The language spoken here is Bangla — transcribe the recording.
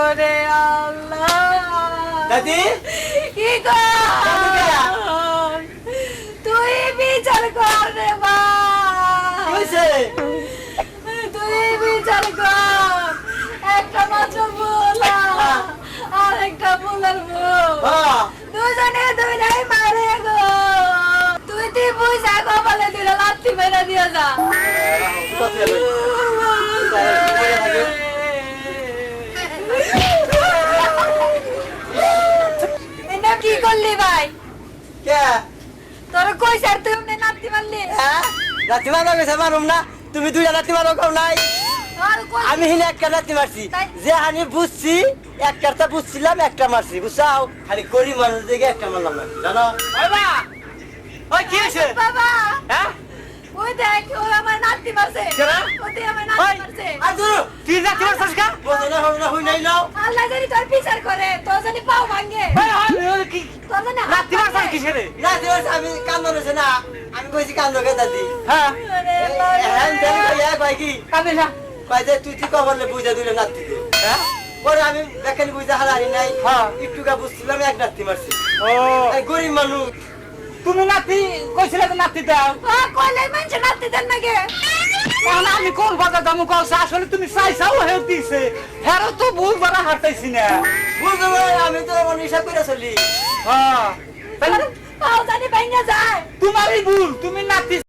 ওরে আল্লাহ। দাদি? কি কর? তুই বিচার কর রে মা। কি তুই বিচার কর। একটা মাত্র ভুল আর একটা ভুল। হ্যাঁ দুজনে দুই নাই মারে গো। তুই তুই বুঝা গো বলে দিলে লাত্তি মেরে দিয়ে যা। কি করলি ভাই? কে? তোর কই স্যার তুই এমনি নাতি মারলি? হ্যাঁ? রাত্রি মারো গেছে মারুম না। তুমি দুইটা রাত্রি মারো কম নাই। আমি হিনে একটা রাত্রি মারছি। যে আমি বুঝছি একটা বুঝছিলাম একটা মারছি বুঝছাও? খালি গরিব মানুষ দেখে একটা মারলাম না জানো? ওই কি হয়েছে? বাবা! হ্যাঁ? ওই দেখ ও আমার নাতি মারছে। কেনা? ওতে আমার নাতি মারছে। আর দূর তুই রাত্রি মারছিস কা বোঝো না হলো না হই নাই নাও। আল্লাহ জানি তোর বিচার করে তোর জানি পাও ভাঙে। কি? তোর জানি হাত রাত্রি মারছিস ভাঙে। কিসের রাত্রি মারছি আমি কান্দো রয়েছে না আমি কইছি কান্দো কে দাদি। হ্যাঁ। হ্যাঁ কইয়া কয় কি? কাঁদে না যে তুই তুই কবরলে বুঝা দিলে নাতি দে হ্যাঁ। পরে আমি বেকানি বুঝা হারানি নাই। হ্যাঁ। বুঝছিলাম এক রাত্রি মারছি। ও। এই গরিব মানুষ। তুমি নাতি কইছিলে তো নাতি দাও। কইলে মানুষ নাতি দেন নাকি আমি কোন বাজার দামু কলছে আসলে তুমি চাইছাও হে দিছে। হেরো তো ভুল বড় হাঁটাইছি না। বুঝতে ভাই আমি তো আমার নিশা করে চলি। হ্যাঁ। তাহলে পাও জানি ভাঙে যায়। তোমারই ভুল তুমি নাতি